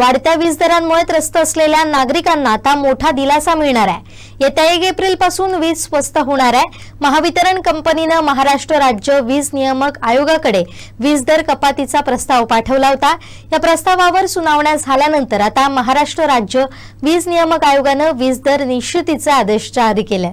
वाढत्या वीज दरांमुळे त्रस्त असलेल्या नागरिकांना आता मोठा दिलासा मिळणार आहे. येत्या एक एप्रिलपासून वीज स्वस्त होणार आहे. महावितरण कंपनीनं महाराष्ट्र राज्य वीज नियामक आयोगाकडे वीज दर कपातीचा प्रस्ताव पाठवला होता. या प्रस्तावावर सुनावण्या झाल्यानंतर आता महाराष्ट्र राज्य वीज नियामक आयोगानं वीज दर निश्चितीचे आदेश जारी केले.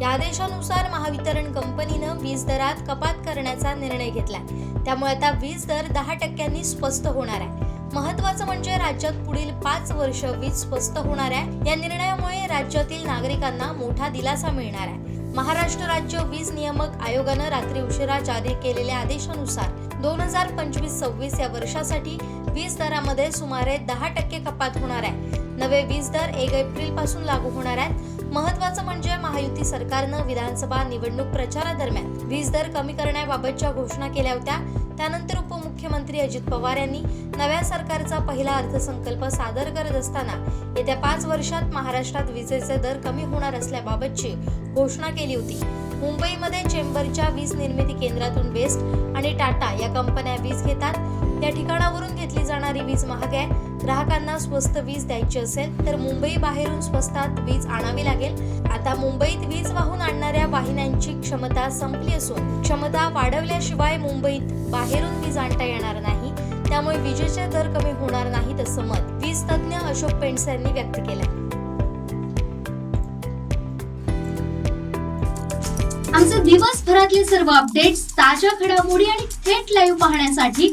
या आदेशानुसार महावितरण कंपनीनं वीज दरात कपात करण्याचा निर्णय घेतला त्यामुळे आता वीज दर दहा टक्क्यांनी स्वस्त होणार आहे. महत्वाचं म्हणजे राज्यात पुढील पाच वर्ष वीज स्वस्त होणार आहे. या निर्णयामुळे राज्यातील नागरिकांना मोठा दिलासा मिळणार आहे. महाराष्ट्र राज्य वीज नियामक आयोगानं रात्री उशिरा जारी केलेल्या आदेशानुसार दोन हजार पंचवीस सव्वीस या वर्षासाठी वीज दरामध्ये सुमारे दहा टक्के कपात होणार आहे. नवे वीज दर एक एप्रिलपासून लागू होणार आहेत. महत्वाचं म्हणजे महायुती सरकारनं विधानसभा निवडणूक प्रचारादरम्यान वीज दर कमी करण्याबाबतच्या घोषणा केल्या होत्या. त्यानंतर उपमुख्यमंत्री अजित पवार यांनी नव्या सरकारचा पहिला अर्थसंकल्प सादर करत असताना येत्या पाच वर्षात महाराष्ट्रात विजेचे दर कमी होणार असल्याबाबतची घोषणा केली होती. मुंबईमध्ये चेंबरच्या वीज निर्मिती केंद्रातून बेस्ट आणि टाटा या कंपन्या वीज घेतात. त्या ठिकाणावरून घेतली जाणारी वीज महाग आहे. ग्राहकांना स्वस्त वीज द्यायची असेल तर मुंबई बाहेरून स्वस्तात वीज आणावी लागेल. आता मुंबईत वीज वाहून आणणाऱ्या वाहिन्यांची क्षमता संपली असून क्षमता वाढवल्याशिवाय मुंबईत बाहेरून वीज आणता येणार नाही. त्यामुळे विजेचे दर कमी होणार नाहीत असं मत वीज तज्ज्ञ अशोक पेंडसे यांनी व्यक्त केलंय. आमचे दिवसभरातले सर्व अपडेट्स ताज्या घडामोडी आणि थेट लाईव्ह पाहण्यासाठी